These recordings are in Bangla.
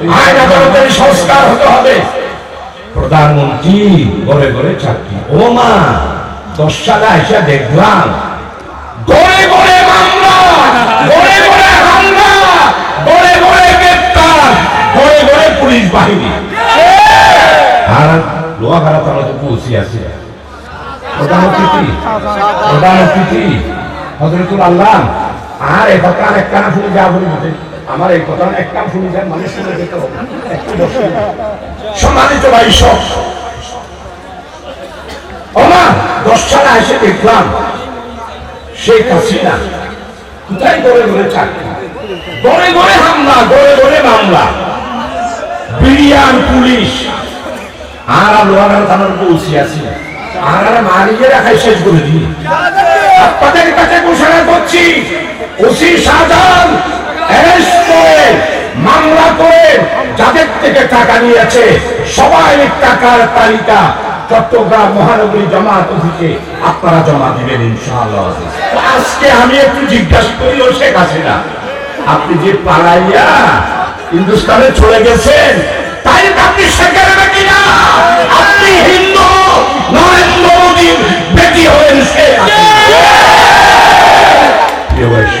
আইন আদালতের সংস্কার হতে হবে। প্রধানমন্ত্রী ঘরে ঘরে চাকরি। ও মা দশ সালে এসে দেখলাম। গড়ে গড়ে মামলা গড়ে গড়ে হামলা গড়ে গড়ে গ্রেপ্তার গড়ে গড়ে পুলিশ বাহিনী। আর আল্লাহ আর এক কানা শুনে যা বলি আমার এই কথা এক কান যায়, মানুষ শুনে যেতে সম্মানিত ভাই, সব। ওমা দশ সালে এসে দেখলাম, শেখ হাসিনা কোথায় গড়ে গড়ে চাকরি? গড়ে গড়ে হামলা, গড়ে গড়ে মামলা। বিরিয়ান পুলিশ। আর লোহাগার থানার পৌঁছে আছি। আর মারিয়ে রাখাই শেষ করে দিই। আপনাদের কাছে ঘোষণা করছি, ওসি শাহজাহান মামলা করে, যাদের থেকে টাকা নিয়েছে, সবাই টাকার তালিকা। চট্টগ্রাম মহানগরী জামাত অফিসে আপনারা জমা দিবেন ইনশাআল্লাহ। আজকে আমি একটু জিজ্ঞাসা করি ও শেখ হাসিনা, আপনি যে পালাইয়া হিন্দুস্তানে চলে গেছেন তাই আপনি শেখের বেটি না? আপনি হিন্দু, নরেন্দ্র মোদীর বেটি হলেন শেখ হাসিনা। প্রিয় বৈশ্য,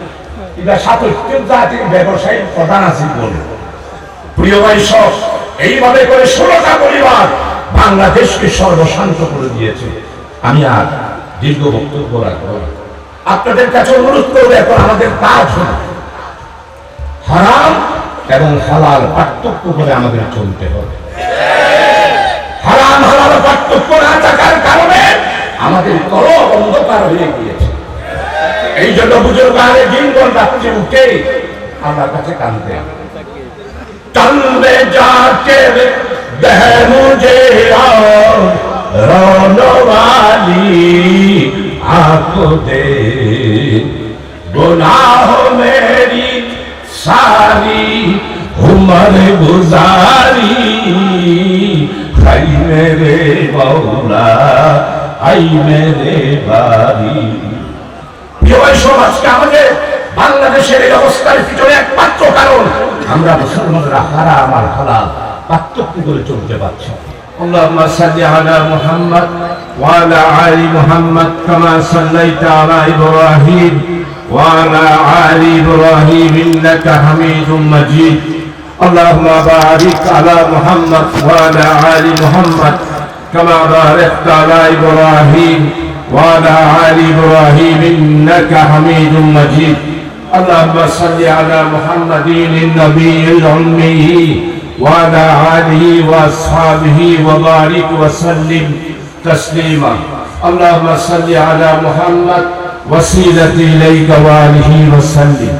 এটা সাতত্রিশ জাতির ব্যবসায়ী প্রধান আছে বলে। প্রিয় ভাই সব, এইভাবে করে ষোলোটা পরিবার বাংলাদেশকে সর্বশান্ত করে দিয়েছে। আমি আর দীর্ঘ বক্তব্য রাখব আপনাদের কাছে অনুরোধ করব, এখন আমাদের কাজ হলো হারাম এবং হালাল পার্থক্য করে আমাদের চলতে হবে। হারাম, হালাল পার্থক্য না থাকার কারণে আমাদের কর অন্ধকার হয়ে গিয়েছে। এই জন্য বুজুর্গ আগে দিন কোন রাত্রে উঠে আমার কাছে কানতে तन में जाके बह मुझे और रोने वाली आंखों दे गुनाह मेरी सारी उम्र गुजारी आई मेरे मौला आई मेरे बारी প্রিয় সমাজকে আমাদের বাংলাদেশের এই অবস্থার পিছনে একমাত্র কারণ আমরা মুসলমানরা হারাম আর হালাল পার্থক্য করে চলতে পারছি اللهم صل على محمد وعلى آل محمد كما صليت على إبراهيم وعلى آل إبراهيم إنك حميد مجيد اللهم بارك على محمد وعلى آل محمد كما باركت على إبراهيم وعلى آل إبراهيم إنك حميد مجيد اللهم صل على محمد النبي الأمي وعلى آله وأصحابه وبارك وسلم تسليما اللهم صل على محمد وسيلة إليك وآله وسلم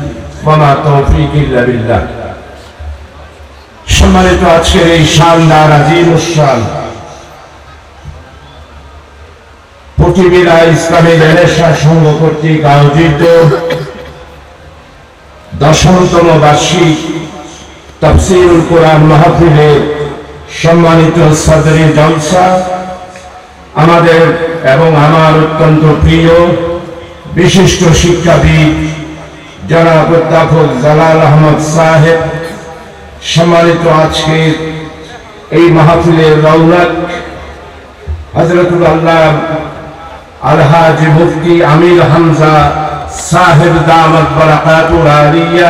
وما توفيق إلا بالله সম্মানিত আজকের এই শানদার আজিম উৎসান পৃথিবীরা ইসলামী রেনেসা সংঘ কর্তৃক আয়োজিত দশমতম বার্ষিক তফসিরুল কোরআন মাহফিলে সম্মানিত সদরি জলসা, আমাদের এবং আমার অত্যন্ত প্রিয় বিশিষ্ট শিক্ষাবিদ জনাব অধ্যাপক জালাল আহমদ সাহেব, সম্মানিত আজকের এই মাহফিলের রৌনক হজরতুল আল্লাহ আলহাজ মুফতি আমির হামজা সাহেব দামত বরাকাতুল আলিয়া।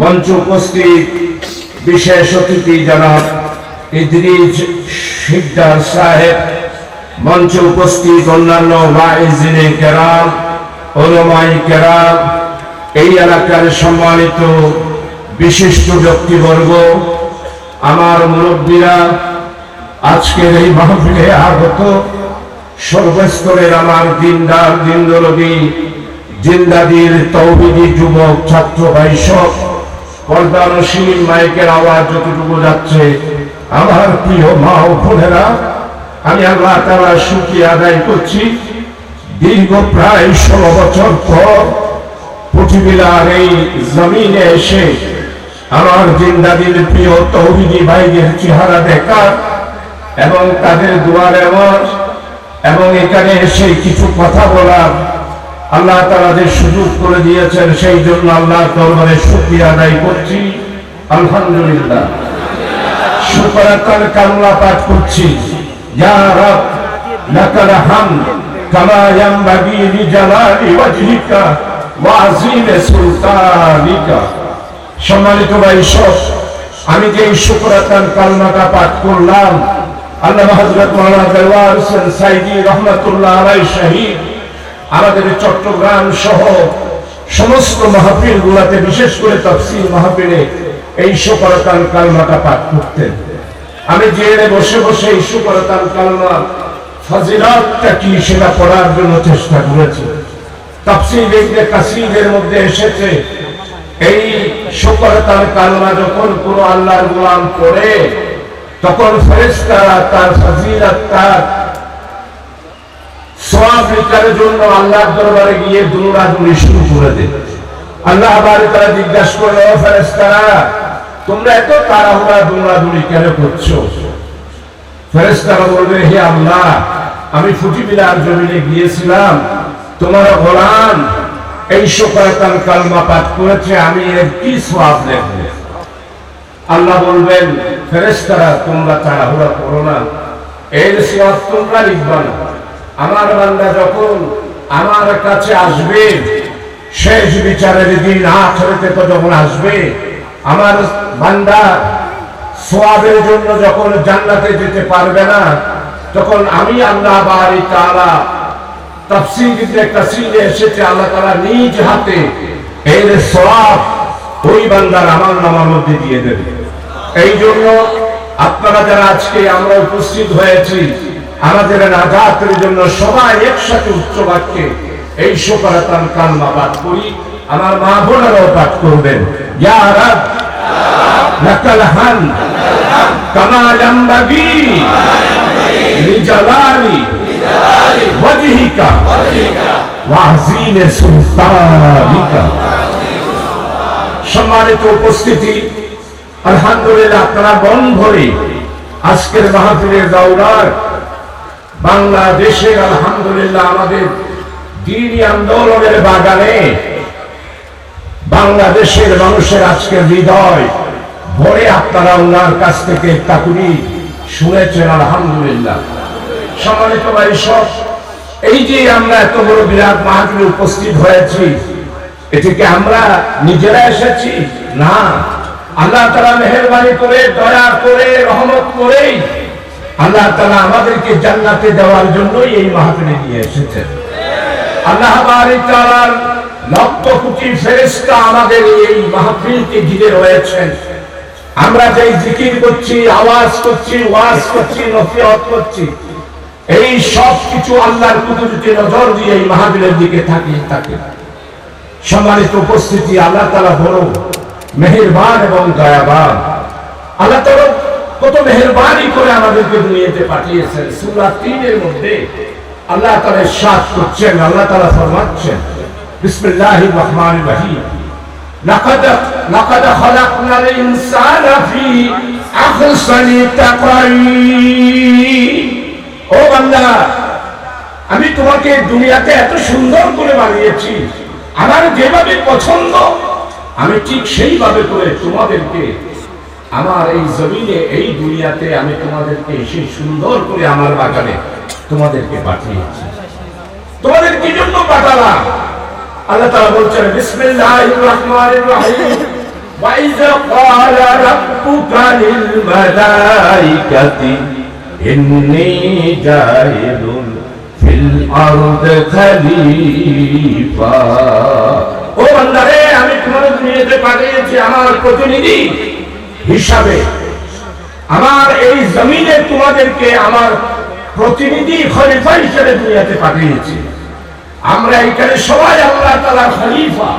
মঞ্চ উপস্থিত বিশেষ অতিথি জনাব ইদ্রিস শিকদার সাহেব। মঞ্চে উপস্থিত অন্যান্য ওয়াইজিনে কেরাম, ওলমাই কেরাম। এই এলাকার সম্মানিত বিশিষ্ট ব্যক্তিবর্গ, আমার মুরব্বীরা, আজকের এই মাহফিলে আগত সর্বস্তরের আমার দিনদার দিনদরদি জিন্দাদির তৌহিদি যুবক, ছাত্র ভাই সব পর্দানসীন মাইকের আওয়াজ যতটুকু যাচ্ছে, আমার প্রিয় মা ও বোনেরা, আমি আল্লাহ তারা সুখী আদায় করছি। দীর্ঘ প্রায় ষোলো বছর পর পৃথিবীর এই জমিনে এসে আমার জিন্দাদির প্রিয় তৌহিদি ভাইদের চেহারা দেখা এবং তাদের দুয়ারে আমার এবং এখানে এসে কিছু কথা বলার আল্লাহ তারা যে সুযোগ করে দিয়েছেন, সেই জন্য আল্লাহ দরবারে শুক্রিয়া আদায় করছি। আলহামদুলিল্লাহ। কামলা পাঠ করছি। সম্মানিত ভাই আমি যে এই শুকরাতার কালমাটা পাঠ করলাম আমাদের চট্টগ্রাম সহ সমস্ত মাহফিল গুলাতে বিশেষ করে তফসিল মাহফিলে এই কালমাটা পাঠ করতেন। আমি জেলে বসে বসে এই সুকরতান কালমা কি সেটা পড়ার জন্য চেষ্টা তফসিল মধ্যে এসেছে, এই যখন কোন তখন ফেরেশতারা তার ফজিলত, তার সওয়াব লিখার জন্য আল্লাহর দরবারে গিয়ে দৌড়াদৌড়ি শুরু করে দেন আল্লাহ আবার তারা জিজ্ঞাসা করল "ও ফেরেশতারা তোমরা এত তাড়াহুড়া দৌড়াদৌড়ি কেন করছ? ফেরেশতারা বলবে হে আল্লাহ, আমি ফুটিবিলার জমিনে গিয়েছিলাম। তোমার গোলাম এই শোকাতান কালমা পাঠ করেছে, আমি এর কি সওয়াব নেব আল্লাহ বলবেন ফেরেশতারা, তোমরা তাড়াহুড়া করো না। এর সওয়াব তোমরা লিখবা না আমার বান্দা যখন আমার কাছে আসবে, শেষ বিচারের দিন আখেরাতে তো যখন আসবে, আমার বান্দা সোয়াবের জন্য যখন জান্নাতে যেতে পারবে না, তখন আমি আল্লাহ বাড়ি তাআলা তাফসীরে একটা সিনে এসেছে আল্লাহ তারা নিজ হাতে। এর সোয়াব, ওই বান্দার আমার নামার মধ্যে দিয়ে দেবে। এই জন্য আপনারা যারা আজকে আমরা উপস্থিত হয়েছি আমাদের নাজাতের জন্য সবাই একসাথে উচ্চ বাক্যে এই শোকারাতান কালমা পাঠ করি আমার মা বোনেরাও পাঠ করবেন সম্মানিত উপস্থিতি আলহামদুলিল্লাহ, আপনারা মন ভরে। আজকের মাহফিলের দৌড়ার বাংলাদেশের আলহামদুলিল্লাহ আমাদের দিনী আন্দোলনের বাগানে বাংলাদেশের মানুষের আজকের হৃদয় ভরে আপনারা ওনার কাছ থেকে তাকুনি শুনেছেন, আলহামদুলিল্লাহ। সম্মানিত ভাই সব, এই যে আমরা এত বড় বিরাট মাহফিলে উপস্থিত হয়েছি এটিকে আমরা নিজেরা এসেছি? না। আল্লাহ তারা মেহরবানি করে, দয়া করে, রহমত করেই আল্লাহ তারা আমাদেরকে জান্নাতে দেওয়ার জন্যই এই মাহফিলে নিয়ে এসেছেন। আল্লাহ তালার লক্ষ কোটি ফেরেস্তা আমাদের এই মাহফিলকে ঘিরে রয়েছেন। আমরা যেই জিকির করছি, আওয়াজ করছি, ওয়াজ করছি, নসিহত করছি, এই সব কিছু আল্লাহর কুদরতি নজর দিয়ে এই মাহফিলের দিকে থাকে। সম্মানিত উপস্থিতি আল্লাহ তালা বড় মেহেরবান এবং দয়াবান আল্লাহ তালা কত মেহরবানি করে আমাদেরকে দুনিয়াতে পাঠিয়েছেন সুরা তিনের মধ্যে আল্লাহ তালা সাত করছেন আল্লাহ তালা ফরমাচ্ছেন বিসমিল্লাহির রহমানির রহিম لقد لقد خلقنا الإنسان في أحسن تقويم ও বান্দা আমি তোমাকে দুনিয়াতে এত সুন্দর করে বানিয়েছি আমার যেভাবে পছন্দ আমি ঠিক সেইভাবে করে তোমাদেরকে আমার এই জমিনে এই দুনিয়াতে আমি তোমাদেরকে সেই সুন্দর করে আমার বাগানে তোমাদেরকে পাঠিয়েছি তোমাদের কি জন্য পাঠালাম আল্লাহ তাআলা বলছেন বিসমিল্লাহির রহমানির রহিম وإذا قال ربك للملائكة إني جاعل في الأرض خليفة ও বান্দারে আমি তোমার দুনিয়াতে পাঠিয়েছি আমার প্রতিনিধি হিসাবে আমার এই জমিনে তোমাদেরকে আমার প্রতিনিধি খলিফা হিসেবে দুনিয়াতে পাঠিয়েছি। আমরা এখানে সবাই আল্লাহ তালার খলিফা,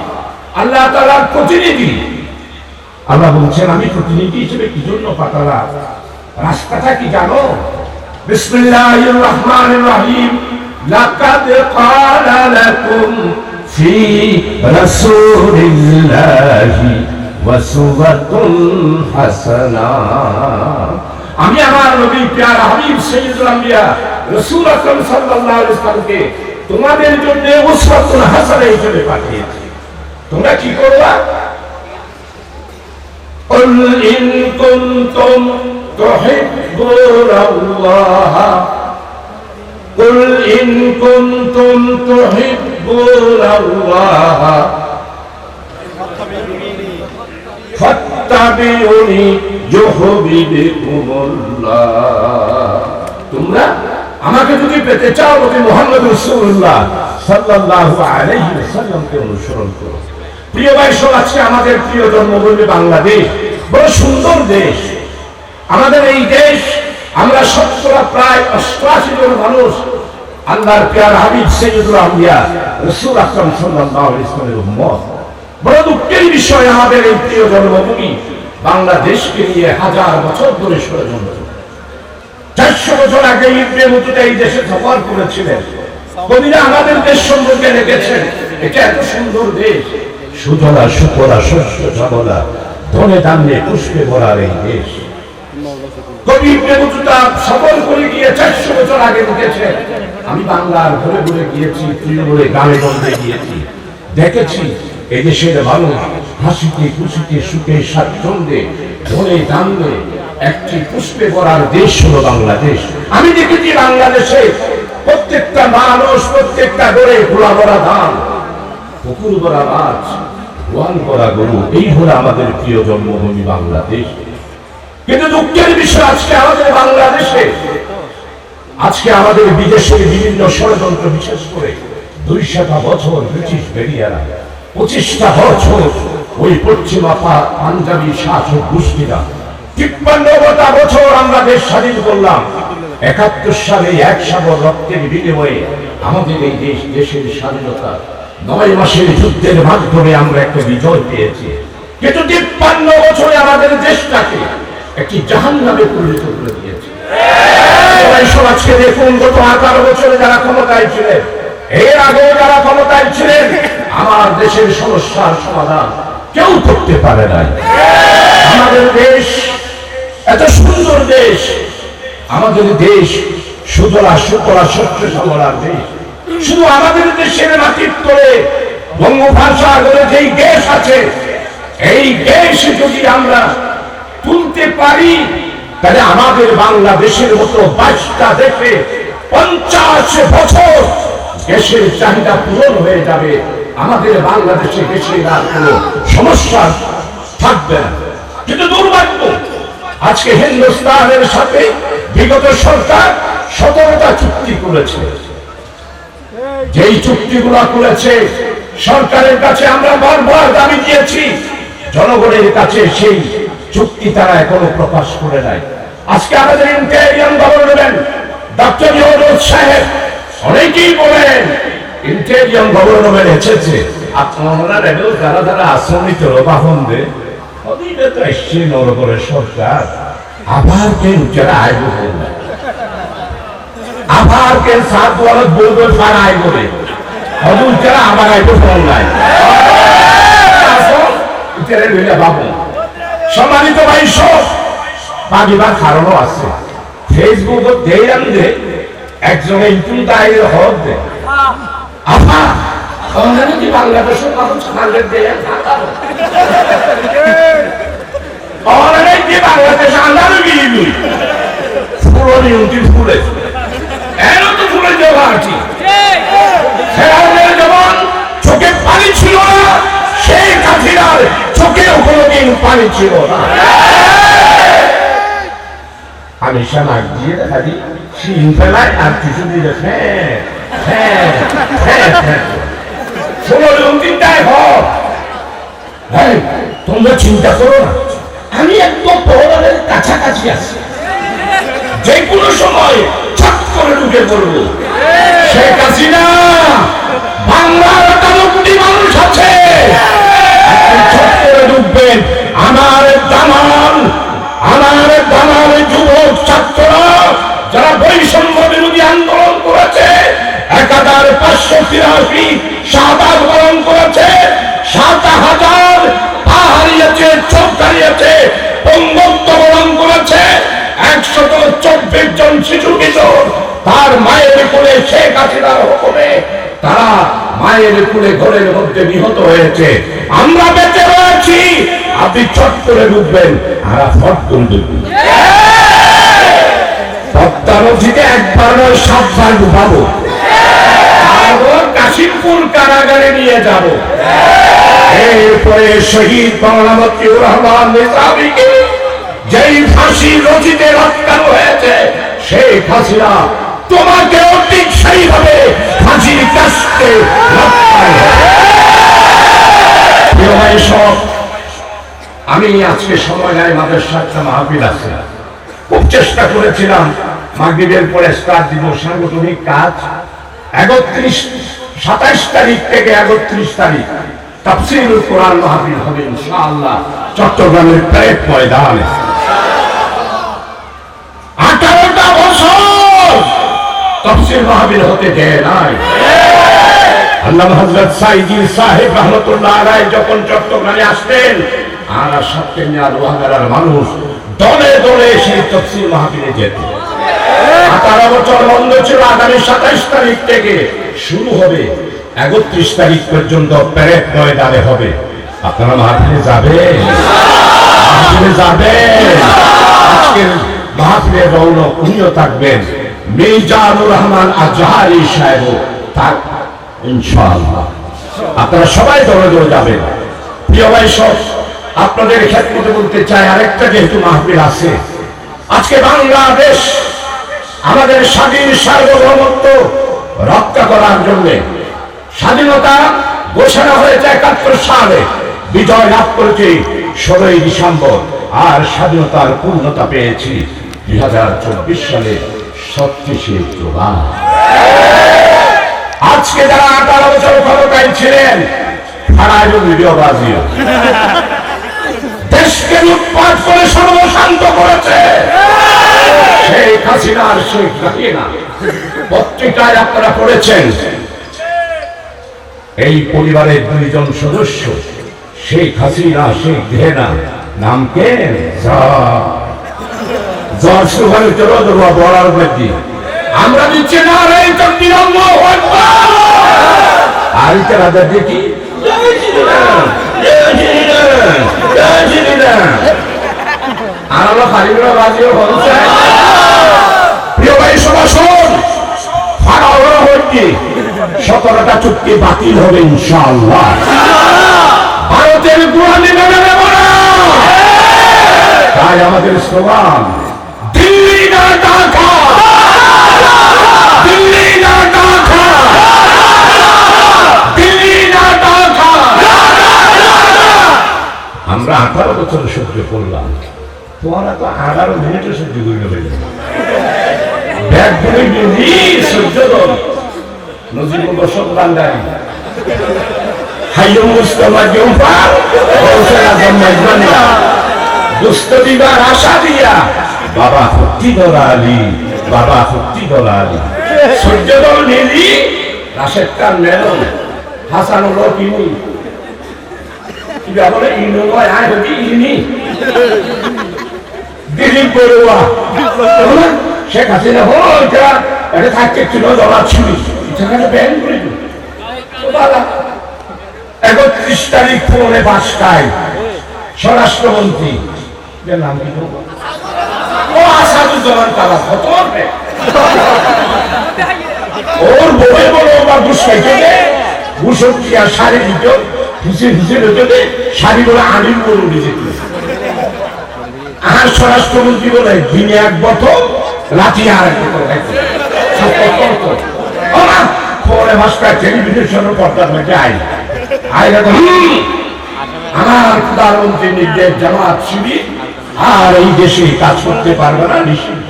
আল্লাহ তালার প্রতিনিধি। আল্লাহ বলছেন, আমি প্রতিনিধি হিসেবে কি জন্য পাঠালা রাস্তাটা কি জানো? বিসমিল্লাহির রহমানির রহিম। লাকাদ ক্বালা লাকুম ফি রাসূলিল্লাহি ওয়াসওয়াতুন হাসানা আমি আমার নবী প্যার হাবিব সাইয়্যিদুল আম্বিয়া রাসূল আকরাম সাল্লাল্লাহু আলাইহি ওয়াসাল্লামকে তোমাদের জন্য উসওয়াতুন হাসানা হিসেবে পাঠিয়েছি তোমরা কি করবা قل إن كنتم تحبون الله قل إن كنتم تحبون الله فاتبعوني يحببكم الله তোমরা আমাকে যদি পেতে চাও নবী মুহাম্মদ রাসূলুল্লাহ সাল্লাল্লাহু আলাইহি ওয়াসাল্লামকে অনুসরণ করো প্রিয় ভাই সব আজকে আমাদের প্রিয় জন্মভূমি বাংলাদেশ বড় সুন্দর দেশ আমাদের এই দেশ আমরা শতকরা প্রায় অষ্টআশি জন মানুষ আল্লাহর পেয়ার হাবিব সৈয়দুল আম্বিয়া, রসুল আকরম সাল্লাল্লাহু আলাইহি ওয়াসাল্লামের উম্মত। বড় দুঃখের বিষয় আমাদের এই প্রিয় জন্মভূমি, বাংলাদেশকে নিয়ে হাজার বছর ধরে ষড়যন্ত্র। চারশো বছর আগে ইবনে মতুতা এই দেশে সফর করেছিলেন। কবিরা আমাদের দেশ সম্পর্কে লিখেছেন এটা এত সুন্দর দেশ। সুজলা, সুপলা, শস্য, শ্যামলা ধনে ধান্যে পুষ্পে ভরার এই দেশ। একটি পুষ্পে ভরার দেশ হলো বাংলাদেশ। আমি দেখেছি বাংলাদেশে প্রত্যেকটা মানুষ, প্রত্যেকটা গড়ে ঘোড়া ভরা ধান, পুকুর ভরা মাছ গোয়াল ভরা গরু। এই হলো আমাদের প্রিয় জন্মভূমি বাংলাদেশ। কিন্তু দুঃখের বিষয়, আজকে আমাদের বাংলাদেশে, আজকে আমাদের বিদেশে বিভিন্ন ষড়যন্ত্র, বিশেষ করে দুই শতা বছর ব্রিটিশ বেরিয়ারা, পঁচিশটা বছর ওই পশ্চিমা পাঞ্জাবি শাসক গোষ্ঠীরা তিপ্পান্নটা বছর আমরা দেশ স্বাধীন করলাম। একাত্তর সালে এক সাগর রক্তের বিনিময়ে আমাদের এই দেশ, দেশের স্বাধীনতা নয় মাসের যুদ্ধের মাধ্যমে আমরা একটা বিজয় পেয়েছি। কিন্তু তিপ্পান্ন বছরে আমাদের দেশটাকে একটি জাহান নামে পরিণত করে দিয়েছে। সমাজকে দেখুন গত আঠারো বছরে যারা ক্ষমতায় ছিলেন, এর আগেও যারা ক্ষমতায় ছিলেন, আমার দেশের সমস্যার সমাধান কেউ করতে পারে নাই। আমাদের দেশ এত সুন্দর দেশ, আমাদের দেশ সুতরা সুতরা সত্য সমরার দেশ। শুধু আমাদের দেশের মাটির তলে বঙ্গোপসাগরে যেই দেশ আছে, এই দেশ যদি আমরা তুলতে পারি, তাহলে আমাদের বাংলাদেশের মতো বাইশটা দেশে পঞ্চাশ বছর দেশের চাহিদা পূরণ হয়ে যাবে। আমাদের বাংলাদেশে দেশের আর কোনো সমস্যা থাকবে না। কিন্তু দুর্ভাগ্য, আজকে হিন্দুস্তানের সাথে বিগত সরকার সতেরোটা চুক্তি করেছে। যেই চুক্তিগুলো করেছে, সরকারের কাছে আমরা বারবার দাবি দিয়েছি, জনগণের কাছে সেই চুক্তি তারা এখনও প্রকাশ করে নাই। আজকে আমাদের ইন্টেরিয়াম গভর্নমেন্ট ডক্টর ইউনুস সাহেব। অনেকেই বলেন, ইন্টেরিয়াম গভর্নমেন্ট এসেছে আপনারা রেবেল যারা যারা আশ্রমিত বাহন সরকার। আবার কেন আয় নাই। সম্মানিত ভাই সব বাগিবার কারণও আছে। ফেসবুক একজনে ইতুন দে। আপা কি বাংলাদেশের মানুষ দেয় কি বাংলাদেশ আন্দারে গিয়ে দুই ফুলনি ফুলে। এরও তো ফুলে যাওয়া আছি ফেরাউনের যেমন চোখে পানি ছিল না সেই কাঠিরার কোনোদিন পানি ছিল না। আমি সামাক দিয়ে ফেলাই আর কিছু দিলে হ্যাঁ হ্যাঁ হ্যাঁ তোমরা চিন্তা করো না। আমি একদম প্রহরের কাছাকাছি আছি। যে কোনো সময় ছট করে ঢুকে পড়ব। শেখ হাসিনা, বাংলার মানুষ আছে। ঢুকবেন আমার আমার যুবক, ছাত্ররা যারা বৈষম্য বিরোধী আন্দোলন করেছে পাঁচশো তিরাশি করেছে, সাত হাজার চোখ পঙ্গত্ব করেছে, একশত চব্বিশ জন শিশু কিশোর, তার মায়ের কোলে শেখ হাসিনার হুকুমে তারা মায়ের কোলে ঘরের মধ্যে নিহত হয়েছে। আমরা বেঁচে রয়েছি আপনি চট করে ঢুকবেন, আর ফট করে নদীতে একবার নয়, সাতবার কাশিমপুর কারাগারে নিয়ে যাব। এরপরে শহীদ বাংলা মতিউর রহমান যেই ফাঁসি রচিতে হয়েছে, সেই ফাঁসিরা তোমাকেও ঠিক সেইভাবে ফাঁসির। প্রিয় আমি আজকে সময় নাই মাদের সাথে মাহফিল আছে। খুব চেষ্টা করেছিলাম মাগরীবের পরে স্টার্ট দিব সাংগঠনিক কাজ। একত্রিশ, সাতাইশ তারিখ থেকে একত্রিশ তারিখ তাফসিরুল কোরআন মাহফিল হবে ইনশাআল্লাহ। চট্টগ্রামের প্রেট ময়দানে। আঠারোটা বছর তফসিল মাহফিল হতে দেয় নাই। আল্লাহ হজরত সাহেব রহমতুল্লাহ আলাই যখন চট্টগ্রামে আসতেন মানুষ দলে দলে সেই তফসিল মাহফিলে যেত। আঠারো বছর বন্ধ ছিল আগামী সাতাইশ তারিখ থেকে। শুরু হবে একত্রিশ তারিখ পর্যন্ত প্যারেড ময়দানে হবে। আপনারা মাহফিলে যাবেন? মাহফিলে যাবেন? আজকের মাহফিলে রৌনক উনিও থাকবেন। মির্জানুর রহমান আজহারি সাহেব থাক ইনশাআল্লাহ। আপনারা সবাই দৌড়ে দৌড়ে যাবেন। প্রিয় ভাই সব, আপনাদের ক্ষেত্রে বলতে চাই আরেকটা যেহেতু মাহফিল আছে, আজকে বাংলাদেশ আমাদের স্বাধীন সার্বভৌমত্ব রক্ষা করার জন্য স্বাধীনতা ঘোষণা হয়েছে একাত্তর সালে, বিজয় লাভ করেছে ষোলোই ডিসেম্বর, আর স্বাধীনতার পূর্ণতা পেয়েছি দুই হাজার চব্বিশ সালে ছত্রিশে জুলাই। আজকে যারা আঠারো বছর ক্ষমতায় ছিলেন বাজিও দেশকে লুটপাট করে সর্বশান্ত করেছে। হাসিনার শেখ হাসিনা। পত্রিকায় আপনারা পড়েছেন, এই পরিবারের দুইজন সদস্য, শেখ হাসিনা, শেখ নাম কে? বলার মধ্যে আমরা দিচ্ছি না রে তারা দেখি জয় শ্রীরাম, জয় শ্রীরাম, আর সতেরোটা চুক্তি বাতিল হবে ইনশাআল্লাহ। ভারতের গুয়ানি মেনে নেব না। তাই আমাদের স্লোগান দিল্লি না ঢাকা দিল্লি না ঢাকা আমরা আঠারো বছর সহ্য করলাম। তোমারা তো আঠারো মিনিটও সহ্য করতে বাবা ভক্তি দলা আলী, বাবা ভক্তি দলা আলী। সূর্য দল নীলি রাশেদ খান মেলন হাসানুল বলে ইনু নয়, আয় হতি ইনি। দিলীপ বড়ুয়া। শেখ হাসিনা এটা থাকতে ছিল দলা সেখানে ব্যান করে। একত্রিশ তারিখ পৌনে পাঁচটায় স্বরাষ্ট্রমন্ত্রী। নাম কি ও আসাদুজ্জামান কত হবে ওর বই বলো বা ঘুষ খাইতে আর সারি দিত। হুসেন হুসেন হতে শাড়ি বলে আনির করে উঠে যেত আর স্বরাষ্ট্রমন্ত্রী বলে, দিনে এক বছর লাঠি আর এক আই আমার প্রধানমন্ত্রী নির্দেশ জামাত আর এই দেশে কাজ করতে পারবে না নিষিদ্ধ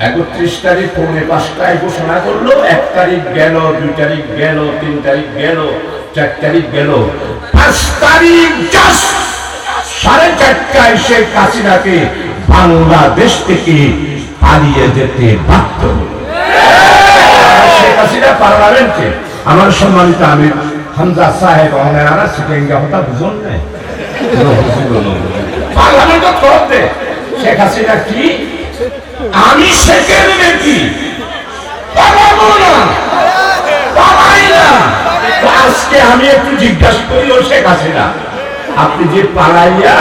একত্রিশ তারিখ পৌনে পাঁচটায় ঘোষণা করল, এক তারিখ গেল, দুই তারিখ গেল, তিন তারিখ গেল, চার তারিখ গেল। পাঁচ তারিখ সাড়ে চারটায় শেখ হাসিনাকে বাংলাদেশ থেকে পালিয়ে যেতে বাধ্য আমার সম্মানিত আমি হামজা সাহেব হতা বুঝুন নাই? পার্লামেন্ট করতে শেখ হাসিনা কি আমি শেখের নাকি পালাবো না। পালাই না। আজকে আমি একটু জিজ্ঞাসা করি ও শেখ হাসিনা আপনি যে পালাইয়া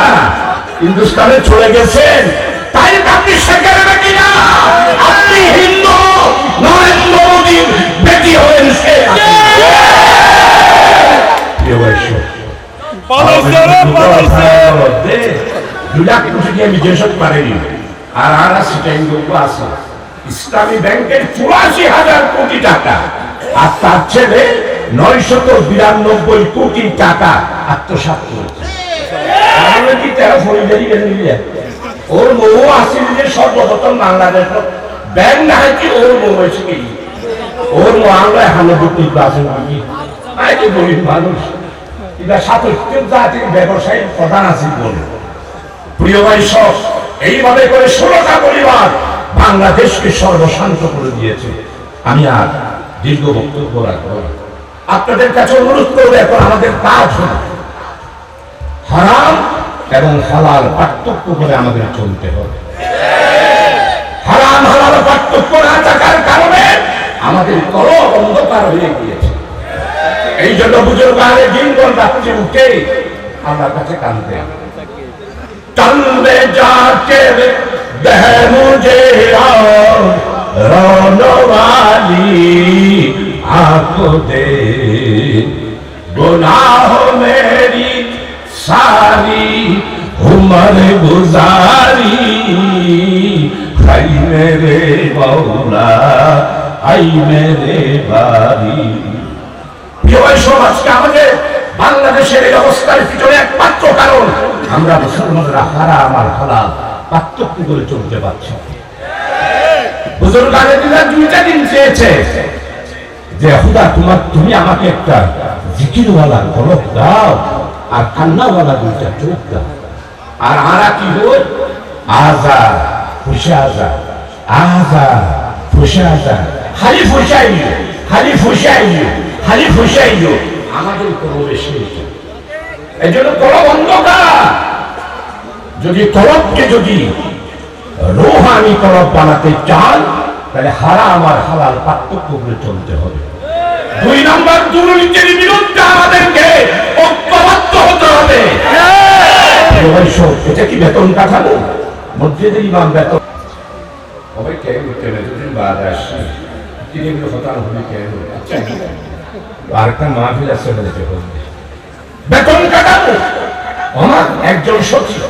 হিন্দুস্তানে চলে গেছেন তাই আপনি শেখের নাকি না। আপনি হিন্দু নরেন্দ্র মোদীর বেটি হলেন শেখ পালাইছে রে পালাইছে। দুলাখ কোটি আমি যেসব পারেনি আর সেটাই লোক আছে ইসলামী ব্যাংকের চুরাশি হাজার কোটি টাকা, আর তার ছেলে নয়শত বিরানব্বই কোটি টাকা আত্মসাৎ করেছে। কি তেরো ওর বউ আসিল যে সর্বপ্রথম বাংলাদেশ ব্যাংক না কি ওর বউ হয়েছে কি? ওর মহাঙ্গায় হানবুক নির্বাচন কি আইকে গরিব মানুষ। এটা সাতত্য জাতির ব্যবসায়ী প্রধান আছে বলে। প্রিয় ভাই সব এইভাবে করে ষোলোটা পরিবার বাংলাদেশকে সর্বশান্ত করে দিয়েছে। আমি আর দীর্ঘ বক্তব্য রাখব আপনাদের কাছে অনুরোধ করব, এখন আমাদের কাজ হল হারাম এবং হালাল পার্থক্য করে আমাদের চলতে হবে। হারাম, হালাল পার্থক্য না থাকার কারণে আমাদের কল অন্ধকার হয়ে গিয়েছে। এই জন্য বুঝুর্গ আগে দিনগণ রাত্রে উঠে আমার কাছে কানতে तंबे जाके बह मुझे रोनो वाली आंखों दे गुनाह मेरी सारी उम्र गुजारी हई मेरे मौला हई मेरे बारी ये वैश्व आज क्या বাংলাদেশের এই অবস্থার পিছনে একমাত্র কারণ, আমরা মুসলমানরা হারা আমার হালাল পার্থক্য করে চলতে পারছি। বুজুর্গ আলেমরা দুইটা দিন চেয়েছে যে, হুদা, তোমার তুমি আমাকে একটা জিকিরওয়ালা দাও আর কান্নাওয়ালা দুইটা দাও। আর কি হল আজা আজা খালি ফুসাইল আমাদের করবে সেই এই জন্য কলব অন্ধকার। যদি কলবকে যদি রোহানি কলব বানাতে চান, তাহলে হারাম আর হালাল পার্থক্য করে চলতে হবে। দুই নম্বর দুর্নীতির বিরুদ্ধে আমাদেরকে ঐক্যবদ্ধ হতে হবে। এটা কি বেতন কাঠামো? মসজিদের ইমাম বেতন। সবাই কেন কেন যদি বাদ আসছে। তিনি কথা হলে কেন? আচ্ছা। আরেকটা মাহফিল আছে বলতে হবে বেতন কাঠামো আমার একজন সচিব।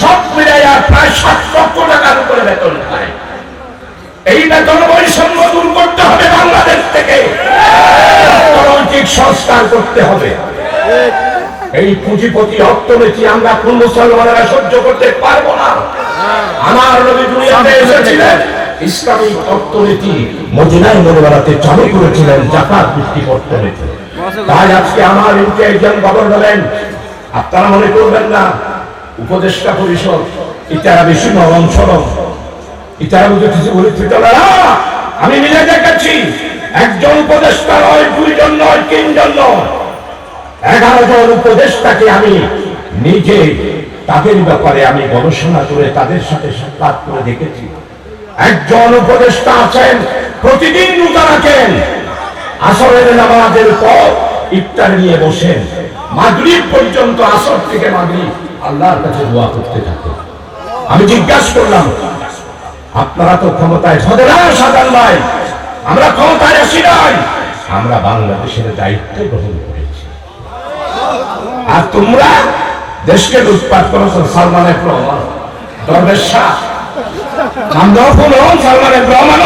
সব মিলাইয়া প্রায় সাত লক্ষ টাকার উপরে বেতন পায় এই বেতন বৈষম্য দূর করতে হবে বাংলাদেশ থেকে। অর্থনৈতিক সংস্কার করতে হবে। এই পুঁজিপতি অর্থনীতি আমরা কোন মুসলমানেরা সহ্য করতে পারব না। আমার নবী দুনিয়াতে এসেছিলেন। ইসলামিক অর্থনীতি মদিনায় মনোবারাতে চালু করেছিলেন জাকাত ভিত্তিক অর্থনীতি। তাই আজকে আমার ইন্টেলিজেন্ট গভর্নমেন্ট আপনারা মনে করবেন না উপদেষ্টা পরিষদ ইতারা বেশি নরম সরম। ইতারা বুঝে কিছু বলে আমি মিলে দেখাচ্ছি একজন উপদেষ্টা নয় দুইজন নয় তিনজন নয়। এগারো জন উপদেষ্টাকে আমি নিজে তাদের ব্যাপারে আমি গবেষণা করে তাদের সাথে সাক্ষাৎ করে দেখেছি। একজন উপদেষ্টা আছেন, প্রতিদিন রোজা রাখেন। আসরের নামাজের পর ইফতার নিয়ে বসেন। মাগরিব পর্যন্ত আসর থেকে মাগরিব আল্লাহর কাছে দোয়া করতে থাকে আমি জিজ্ঞাসা করলাম, আপনারা তো ক্ষমতায় ধরে সাধারণ ভাই, আমরা ক্ষমতায় আসি নাই। আমরা বাংলাদেশের দায়িত্ব গ্রহণ করেছি। আর তোমরা দেশকে লুটপাট করেছ সালমানের প্রমাণ দরবেশ শাহ। দেওয়া কোনো সালমানের প্রমাণ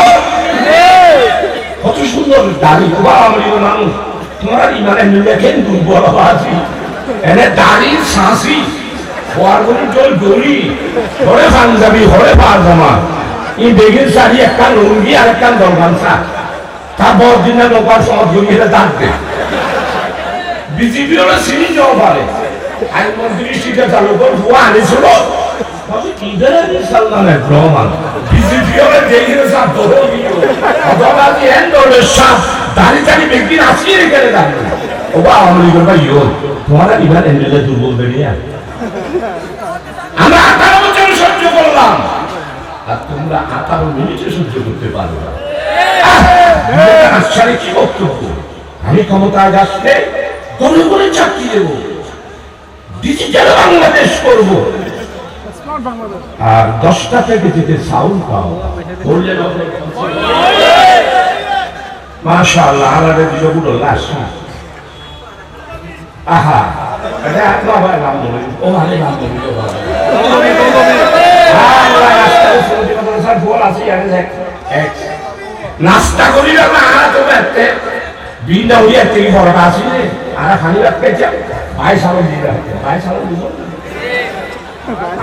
কত সুন্দর দাড়ি খুবা আমরিও মানুষ। তোমার ইমানে মিলেছেন দুর্বল আছি এনে দাড়ি শাঁসি হওয়ার কোনো জল দড়ি। হরে পাঞ্জাবি হরে পারজামা। ই বেগের শাড়ি একটা লুঙ্গি আর একটা দরগামসা তার বড় লোকার সমাজ জমিয়ে ডাকবে বিজেপি ওরা চিনি যাও পারে আইনমন্ত্রী সেটা চালু করে ভুয়া আনিছিল। আমি ক্ষমতায় আসলে গনে গনে চাকরি দেব। ডিজিটাল বাংলাদেশ করব। আর দশটা থেকে যদি চাউল পাও। বললে মাশা আল্লাহ আল্লাহ দিলগুলো লাশ আহা, এটা আপনার ও ভাই নাস্তা করি না তো বিনা এক থেকে বড়টা আসি আর খালি রাখতে ভাই রাখতে ভাই বুঝুন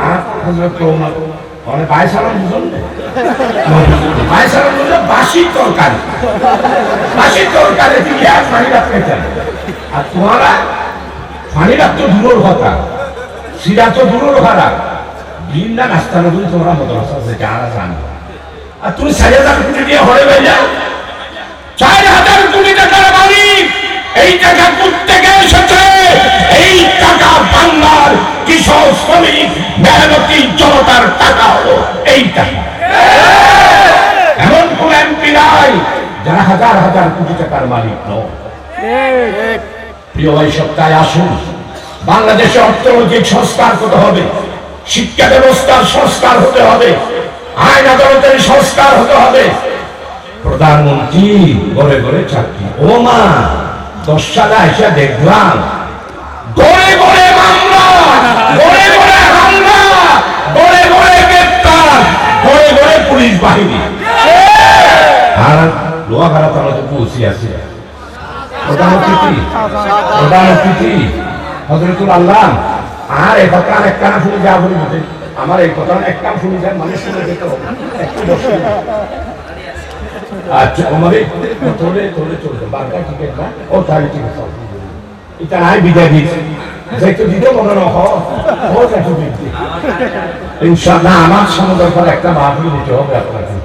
আর হজরত তরকারি। বাসি তরকারি দিয়ে আর পানি রাখতে চাই আর তোমারা পানি রাখতে দূরের কথা সিরা তো দূরের কথা বিনা নাস্তা নগুলি তোমরা মদরসা আছে যারা জানো। আর তুমি চার হাজার কোটি দিয়ে হরে হয়ে যাও চার হাজার কোটি টাকার মালিক, এই টাকা প্রত্যেকে এসেছে? এই টাকা বাংলার কৃষক শ্রমিক মেহনতি জনতার টাকা হলো এই টাকা কোন এমপি নাই, যারা হাজার হাজার কোটি টাকার মালিক নয়। প্রিয় ভাই, সপ্তাহে আসুন। বাংলাদেশে অর্থনৈতিক সংস্কার করতে হবে, শিক্ষা ব্যবস্থার সংস্কার হতে হবে, আইন আদালতের সংস্কার হতে হবে। প্রধানমন্ত্রী ঘরে ঘরে চাকরি। ও মা দশ সালে এসে দেখলাম গড়ে গড়ে আর লোহাগাড়া আছে। প্রধান অতিথি প্রধান আর এই কথা এক কানা যা বলি আমার এই কথা এক কান যায় মানুষ আচ্ছা আমাদের তোলে তোলে চলবে বারটা ঠিক না ও তাহলে ঠিক আছে এটা নাই বিদায় দিয়েছে। দিতে মনে না হয় ও যাইতো দিতে। ইনশাআল্লাহ আমার পর একটা মাহফিল দিতে হবে আপনাকে।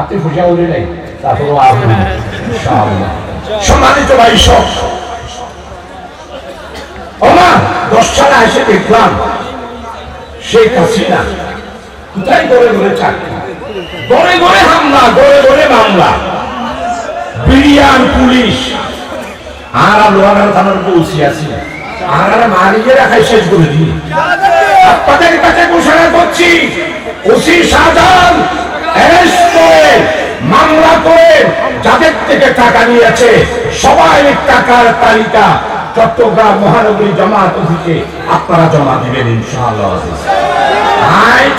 আপনি ফুসা উঠে নেই তারপরে আপনি সম্মানিত ভাই, সব। ওমা, দশ সালে এসে দেখলাম, শেখ হাসিনা কোথায় গড়ে গড়ে চাকরি? গড়ে গড়ে হামলা, গড়ে গড়ে মামলা। বিরিয়ান পুলিশ আর আর লোহাগার থানার পৌঁছে আছি। আর মারিয়ে রাখাই শেষ করে দিই। আপনাদের কাছে ঘোষণা করছি, ওসি মামলা করে যাদের থেকে টাকা নিয়েছে, সবাই টাকার তালিকা চট্টগ্রাম মহানগরী জমাত অফিসে আপনারা জমা দিবেন ইনশাআল্লাহ।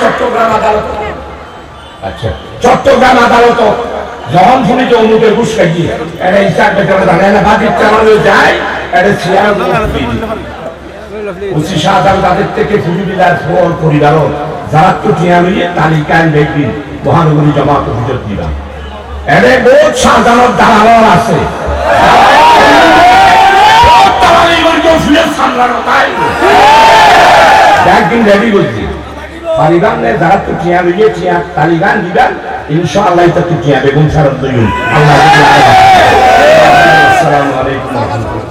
চট্টগ্রাম আদালত। আচ্ছা চট্টগ্রাম আদালত। যখন শুনি যে অমুকে ঘুষ খাইছি এটা না বাকি চালানো যায় এটা চেয়ার শাহজাহান তাদের থেকে বিলার পরিবার যারা তো টিয়া লইয়ে মহানগরী জমাত অভিযোগ দিলাম এনে বহুত শাহজাহানের দালাল আছে। একদিন রেডি করছি পারিবান যারা তো টিয়া লইয়ে টিয়া তালিকান দিবেন ইনশাআল্লাহ তো টিয়া বেগুন ছাড়া দইন আল্লাহ আসসালামু আলাইকুম। ওয়া রাহমাতুল্লাহ